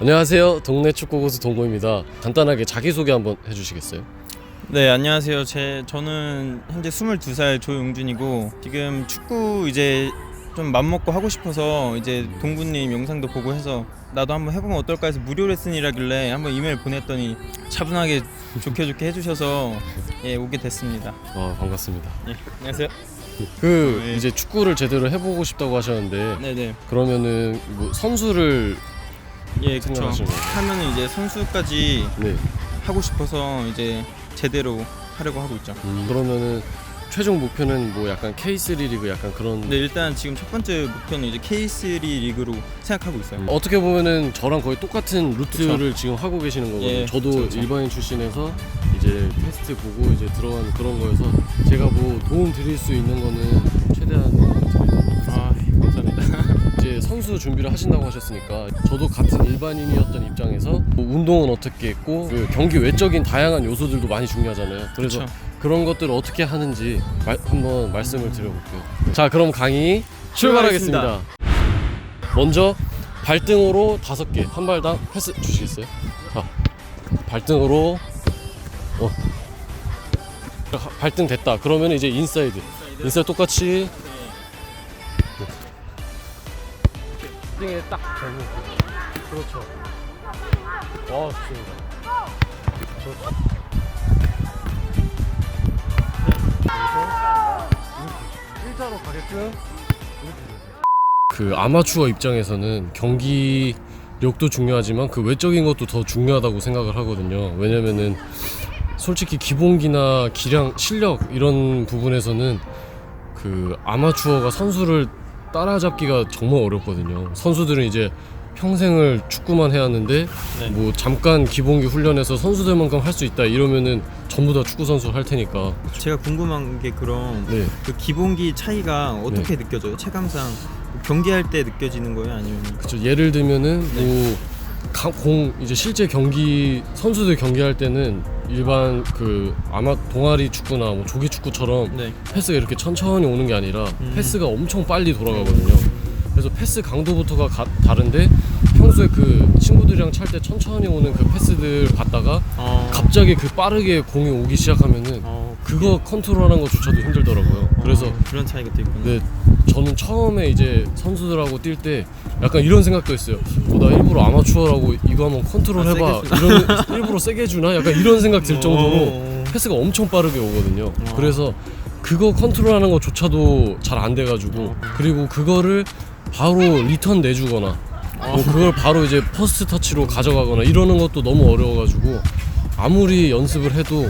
안녕하세요. 동네 축구 고수 동고입니다. 간단하게 자기소개 한번 해주시겠어요? 네 안녕하세요. 제 저는 현재 22살 조용준이고 지금 축구 이제 좀 맘먹고 하고 싶어서 이제 동구님 영상도 보고 해서 나도 한번 해보면 어떨까 해서 무료 레슨이라길래 한번 이메일 보냈더니 차분하게 좋게 좋게 해주셔서 예 오게 됐습니다. 아 반갑습니다. 예 안녕하세요. 그 네. 이제 축구를 제대로 해보고 싶다고 하셨는데 네네 그러면은 뭐 선수를 예 그쵸. 생각하시는 거예요? 하면은 이제 선수까지 네 하고 싶어서 이제 제대로 하려고 하고 있죠. 음, 그러면은 최종 목표는 뭐 약간 K3 리그 약간 그런 네 일단 지금 첫 번째 목표는 이제 K3 리그로 생각하고 있어요. 음, 어떻게 보면은 저랑 거의 똑같은 루트를 지금 하고 계시는 거거든요. 예, 저도 그쵸, 그쵸. 일반인 출신에서 이제 테스트 보고 이제 들어간 그런 거여서 제가 뭐 도움 드릴 수 있는 거는 선수 준비를 하신다고 하셨으니까 저도 같은 일반인이었던 입장에서 뭐 운동은 어떻게 했고 그 경기 외적인 다양한 요소들도 많이 중요하잖아요. 그래서 그쵸. 그런 것들을 어떻게 하는지 말- 한번 말씀을 드려볼게요. 자, 그럼 강의 출발하겠습니다. 먼저 발등으로 다섯 개, 한 발당 패스 주시겠어요? 자, 발등으로 어. 하- 발등 됐다. 그러면 이제 인사이드. 인사이드 똑같이 등에 딱 걸고 그렇죠. 와 좋습니다. 좋죠. 그래서 일자로 가게끔 그 아마추어 입장에서는 경기 력도 중요하지만 그 외적인 것도 더 중요하다고 생각을 하거든요. 왜냐면은 솔직히 기본기나 기량, 실력 이런 부분에서는 그 아마추어가 선수를 따라잡기가 정말 어렵거든요. 선수들은 이제 평생을 축구만 해야 하는데 네. 뭐 잠깐 기본기 훈련해서 선수들만큼 할 수 있다 이러면은 전부 다 축구 선수 할 테니까 제가 궁금한 게 그럼 네. 그 기본기 차이가 어떻게 느껴져요? 체감상 경기할 때 느껴지는 거예요, 아니면 그쵸 예를 들면은 뭐공 이제 실제 경기 선수들 경기할 때는 일반 그 아마 동아리 축구나 뭐 조기 축구처럼 네. 패스가 이렇게 천천히 오는 게 아니라 음. 패스가 엄청 빨리 돌아가거든요. 그래서 패스 강도부터가 가- 다른데 평소에 그 친구들이랑 찰 때 천천히 오는 그 패스들 봤다가 어, 갑자기 그 빠르게 공이 오기 시작하면은 어, 그거 컨트롤하는 것조차도 힘들더라고요. 그래서 어, 그런 차이가 또 있군요. 네, 저는 처음에 이제 선수들하고 뛸 때 약간 이런 생각도 했어요. 어, 나 일부러 아마추어라고 이거 한번 컨트롤 아, 해봐. 세게 이런 일부러 세게 주나? 약간 이런 생각 들 정도로 어, 패스가 엄청 빠르게 오거든요. 어. 그래서 그거 컨트롤하는 것조차도 잘 안 돼가지고 어. 그리고 그거를 바로 리턴 내주거나 어. 뭐 그걸 바로 이제 퍼스트 터치로 가져가거나 이러는 것도 너무 어려워가지고 아무리 연습을 해도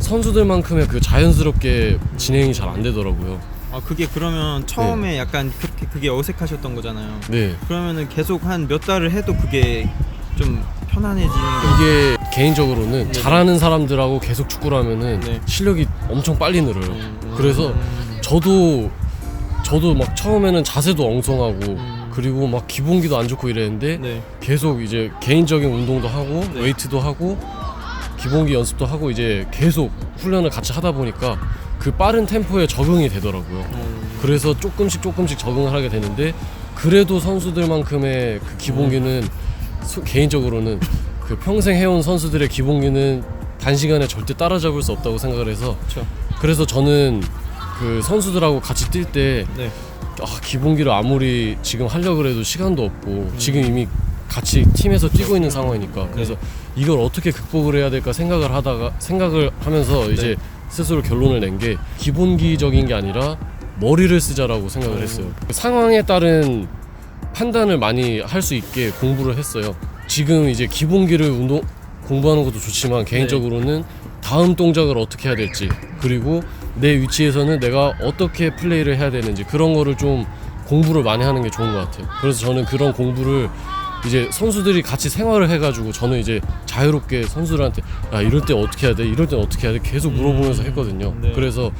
선수들만큼의 그 자연스럽게 진행이 잘 안 되더라고요. 아 그게 그러면 처음에 약간 그렇게 그게 어색하셨던 거잖아요. 네. 그러면은 계속 한 몇 달을 해도 그게 좀 편안해지는 게 이게 개인적으로는 네. 잘하는 사람들하고 계속 축구를 하면은 네. 실력이 엄청 빨리 늘어요. 음, 그래서 음, 저도 저도 막 처음에는 자세도 엉성하고 음. 그리고 막 기본기도 안 좋고 이랬는데 네. 계속 이제 개인적인 운동도 하고 네. 웨이트도 하고 기본기 연습도 하고 이제 계속 훈련을 같이 하다 보니까 그 빠른 템포에 적응이 되더라고요. 어, 그래서 조금씩 조금씩 적응을 하게 되는데 그래도 선수들만큼의 그 기본기는 소- 개인적으로는 그 평생 해온 선수들의 기본기는 단시간에 절대 따라잡을 수 없다고 생각을 해서 그렇죠. 그래서 저는 그 선수들하고 같이 뛸 때 네. 아, 기본기를 아무리 지금 하려고 해도 시간도 없고 지금 이미 같이 팀에서 뛰고 있는 상황이니까 그래서 이걸 어떻게 극복을 해야 될까 생각을 하다가 생각을 하면서 이제 스스로 결론을 낸 게 기본기적인 게 아니라 머리를 쓰자라고 생각을 했어요. 그 상황에 따른 판단을 많이 할 수 있게 공부를 했어요. 지금 이제 기본기를 운동 공부하는 것도 좋지만 개인적으로는 다음 동작을 어떻게 해야 될지 그리고 내 위치에서는 내가 어떻게 플레이를 해야 되는지 그런 거를 좀 공부를 많이 하는 게 좋은 것 같아요. 그래서 저는 그런 공부를 이제 선수들이 같이 생활을 해가지고 저는 이제 자유롭게 선수들한테 야 이럴 때 어떻게 해야 돼 이럴 때 어떻게 해야 돼 계속 물어보면서 했거든요. 네. 그래서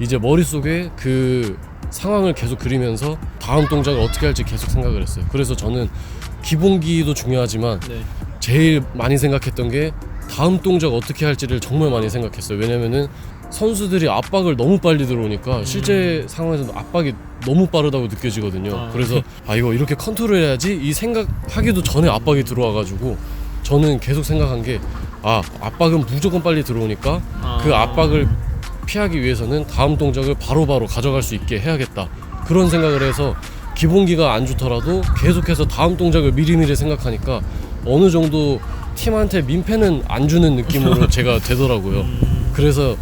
이제 머릿속에 그 상황을 계속 그리면서 다음 동작을 어떻게 할지 계속 생각을 했어요. 그래서 저는 기본기도 중요하지만 네. 제일 많이 생각했던 게 다음 동작 어떻게 할지를 정말 많이 생각했어요. 왜냐면은 선수들이 압박을 너무 빨리 들어오니까 실제 상황에서는 압박이 너무 빠르다고 느껴지거든요. 아. 그래서 아 이거 이렇게 컨트롤해야지? 이 생각하기도 전에 압박이 들어와가지고 저는 계속 생각한 게 아 압박은 무조건 빨리 들어오니까 그 압박을 피하기 위해서는 다음 동작을 바로바로 가져갈 수 있게 해야겠다. 그런 생각을 해서 기본기가 안 좋더라도 계속해서 다음 동작을 미리미리 생각하니까 어느 정도 팀한테 민폐는 안 주는 느낌으로 제가 되더라고요. 그래서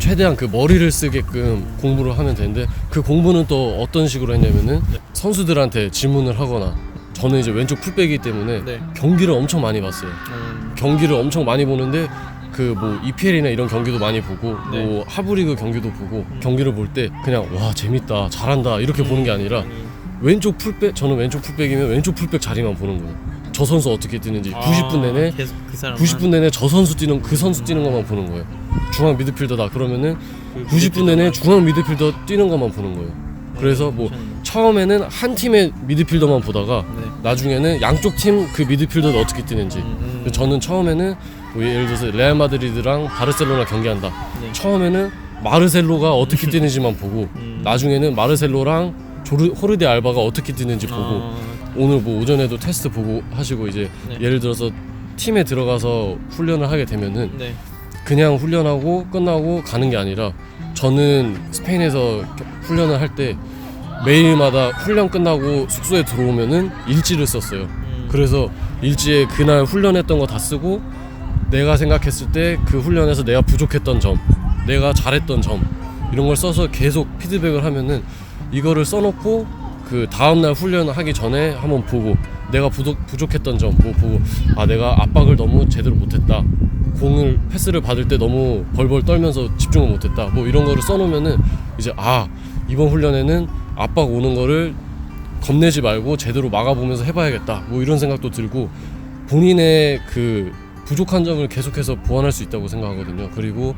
최대한 그 머리를 쓰게끔 공부를 하면 되는데 그 공부는 또 어떤 식으로 했냐면은 선수들한테 질문을 하거나 저는 이제 왼쪽 풀백이기 때문에 네. 경기를 엄청 많이 봤어요 음, 경기를 엄청 많이 보는데 그 뭐 EPL이나 이런 경기도 많이 보고 네. 뭐 하브리그 경기도 보고 경기를 볼 때 그냥 와 재밌다 잘한다 이렇게 보는 게 아니라 음. 왼쪽 풀백 저는 왼쪽 풀백이면 왼쪽 풀백 자리만 보는 거예요. 저 선수 어떻게 뛰는지 아, 90분 내내 계속 그 사람 90분 내내 저 선수 뛰는 그 선수 뛰는 것만 보는 거예요. 중앙 미드필더다 그러면은 그 90분 내내 중앙 미드필더 뛰는 것만 보는 거예요. 그래서 뭐 처음에는 한 팀의 미드필더만 보다가 네. 나중에는 양쪽 팀 그 미드필더도 어떻게 뛰는지 음, 음. 저는 처음에는 뭐 예를 들어서 레알 마드리드랑 바르셀로나 경기한다. 네. 처음에는 마르셀로가 어떻게 뛰는지만 보고 음. 나중에는 마르셀로랑 조르, 호르데 알바가 어떻게 뛰는지 보고 아, 오늘 뭐 오전에도 테스트 보고 하시고 이제 네. 예를 들어서 팀에 들어가서 훈련을 하게 되면은 네. 그냥 훈련하고 끝나고 가는 게 아니라 저는 스페인에서 겨- 훈련을 할 때 매일마다 훈련 끝나고 숙소에 들어오면은 일지를 썼어요. 음. 그래서 일지에 그날 훈련했던 거 다 쓰고 내가 생각했을 때 그 훈련에서 내가 부족했던 점, 내가 잘했던 점 이런 걸 써서 계속 피드백을 하면은 이거를 써놓고 그 다음날 훈련을 하기 전에 한번 보고 내가 부족, 부족했던 점 뭐 보고 아 내가 압박을 너무 제대로 못했다. 공을 패스를 받을 때 너무 벌벌 떨면서 집중을 못했다. 뭐 이런 거를 써놓으면은 이제 아 이번 훈련에는 압박 오는 거를 겁내지 말고 제대로 막아보면서 해봐야겠다. 뭐 이런 생각도 들고 본인의 그 부족한 점을 계속해서 보완할 수 있다고 생각하거든요. 그리고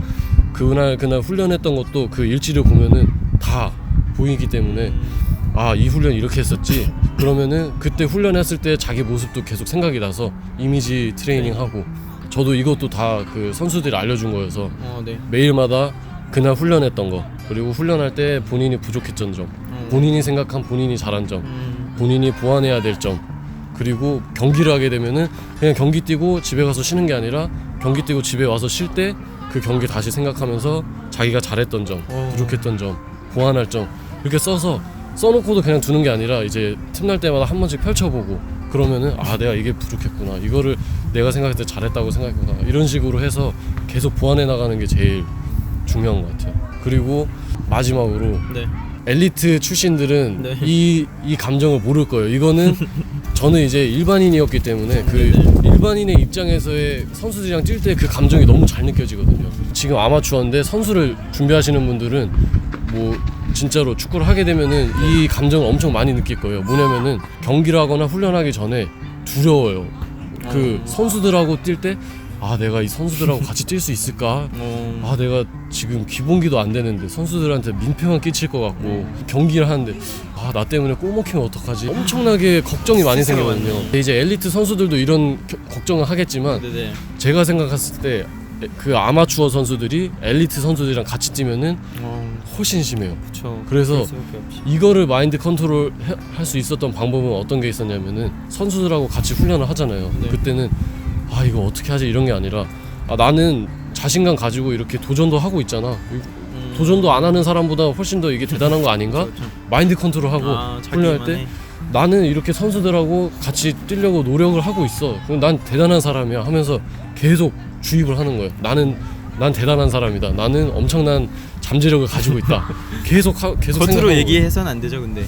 그날 그날 훈련했던 것도 그 일지를 보면은 다 보이기 때문에 아 이 훈련 이렇게 했었지 그러면은 그때 훈련했을 때 자기 모습도 계속 생각이 나서 이미지 트레이닝 하고 저도 이것도 다 그 선수들이 알려준 거여서 어, 네. 매일마다 그날 훈련했던 거 그리고 훈련할 때 본인이 부족했던 점 음. 본인이 생각한 본인이 잘한 점 음. 본인이 보완해야 될 점 그리고 경기를 하게 되면은 그냥 경기 뛰고 집에 가서 쉬는 게 아니라 경기 뛰고 집에 와서 쉴 때 그 경기 다시 생각하면서 자기가 잘했던 점 어. 부족했던 점 보완할 점 이렇게 써서 써놓고도 그냥 두는 게 아니라 이제 틈날 때마다 한 번씩 펼쳐보고 그러면은 아 내가 이게 부족했구나 이거를 내가 생각했을 때 잘했다고 생각했구나 이런 식으로 해서 계속 보완해 나가는 게 제일 중요한 것 같아요 그리고 마지막으로 네. 엘리트 출신들은 네. 이, 이 감정을 모를 거예요. 이거는 저는 이제 일반인이었기 때문에 그 네네. 일반인의 입장에서의 선수들이랑 뛸 때 그 감정이 너무 잘 느껴지거든요. 지금 아마추어인데 선수를 준비하시는 분들은 뭐 진짜로 축구를 하게 되면은 이 감정을 엄청 많이 느낄 거예요. 뭐냐면은 경기를 하거나 훈련하기 전에 두려워요. 그 어. 선수들하고 뛸 때 아 내가 이 선수들하고 같이 뛸 수 있을까? 어, 아 내가 지금 기본기도 안 되는데 선수들한테 민폐만 끼칠 것 같고 경기를 하는데 아 나 때문에 골 먹히면 어떡하지 엄청나게 걱정이 많이 생기거든요. 이제 엘리트 선수들도 이런 겨- 걱정을 하겠지만 네네. 제가 생각했을 때 그 아마추어 선수들이 엘리트 선수들이랑 같이 뛰면은 어, 훨씬 심해요 그쵸. 그래서. 이거를 마인드 컨트롤 할 수 있었던 방법은 어떤 게 있었냐면은 선수들하고 같이 훈련을 하잖아요. 네. 그때는 아 이거 어떻게 하지 이런 게 아니라 아 나는 자신감 가지고 이렇게 도전도 하고 있잖아. 음. 도전도 안 하는 사람보다 훨씬 더 이게 대단한 거 아닌가? 그쵸, 그쵸. 마인드 컨트롤하고 아, 훈련할 때. 나는 이렇게 선수들하고 같이 뛰려고 노력을 하고 있어. 그럼 난 대단한 사람이야 하면서 계속 주입을 하는 거예요. 나는 난 대단한 사람이다. 나는 엄청난 잠재력을 가지고 있다. 계속 하, 계속 겉으로 생각하고 얘기해서는 안 되죠, 근데.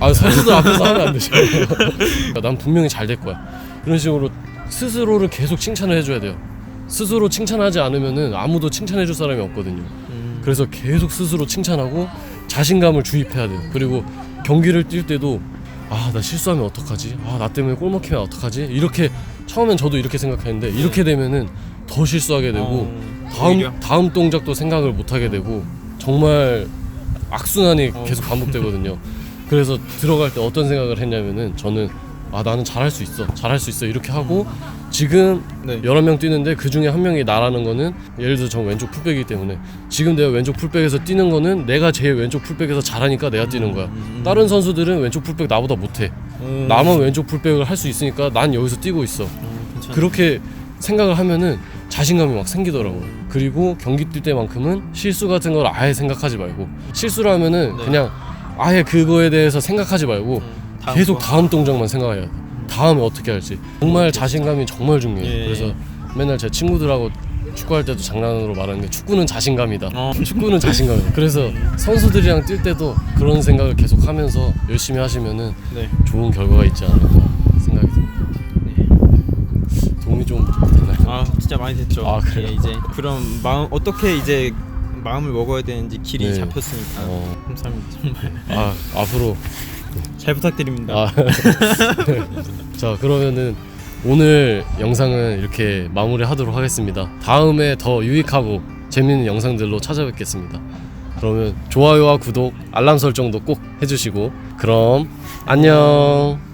아 선수들 앞에서 하면 안 되죠. 난 분명히 잘 될 거야. 이런 식으로 스스로를 계속 칭찬을 해줘야 돼요. 스스로 칭찬하지 않으면은 아무도 칭찬해줄 사람이 없거든요. 음. 그래서 계속 스스로 칭찬하고 자신감을 주입해야 돼요. 그리고 경기를 뛸 때도 아 나 실수하면 어떡하지? 아 나 때문에 골 먹히면 어떡하지? 이렇게 처음엔 저도 이렇게 생각했는데 이렇게 되면은 더 실수하게 되고 어, 다음 오히려. 다음 동작도 생각을 못 하게 되고 정말 악순환이 어. 계속 반복되거든요. 그래서 들어갈 때 어떤 생각을 했냐면은 저는 아 나는 잘할 수 있어, 잘할 수 있어 이렇게 하고 지금 네. 여러 명 뛰는데 그 중에 한 명이 나라는 거는 예를 들어 저 왼쪽 풀백이기 때문에 지금 내가 왼쪽 풀백에서 뛰는 거는 내가 제일 왼쪽 풀백에서 잘하니까 내가 뛰는 거야. 음, 다른 선수들은 왼쪽 풀백 나보다 못해. 음. 나만 왼쪽 풀백을 할 수 있으니까 난 여기서 뛰고 있어. 음. 그렇게 생각을 하면은 자신감이 막 생기더라고. 그리고 경기 뛸 때만큼은 실수 같은 걸 아예 생각하지 말고 실수를 하면은 네. 그냥 아예 그거에 대해서 생각하지 말고 음, 다음 계속 거. 다음 동작만 생각해야 돼. 다음에 어떻게 할지. 정말 자신감이 정말 중요해. 예. 그래서 맨날 제 친구들하고 축구할 때도 장난으로 말하는 게 축구는 자신감이다. 어. 축구는 자신감이다. 그래서 선수들이랑 뛸 때도 그런 생각을 계속 하면서 열심히 하시면은 네. 좋은 결과가 있지 않을까 생각이 듭니다. 도움이 좀? 아 진짜 많이 됐죠. 아, 그래요? 예, 이제 그럼 마음 어떻게 이제 마음을 먹어야 되는지 길이 네. 잡혔으니까 어, 감사합니다. 정말 아 앞으로 잘 부탁드립니다. 아, 자 그러면은 오늘 영상은 이렇게 마무리하도록 하겠습니다. 다음에 더 유익하고 재밌는 영상들로 찾아뵙겠습니다. 그러면 좋아요와 구독, 알람 설정도 꼭 해주시고 그럼 안녕.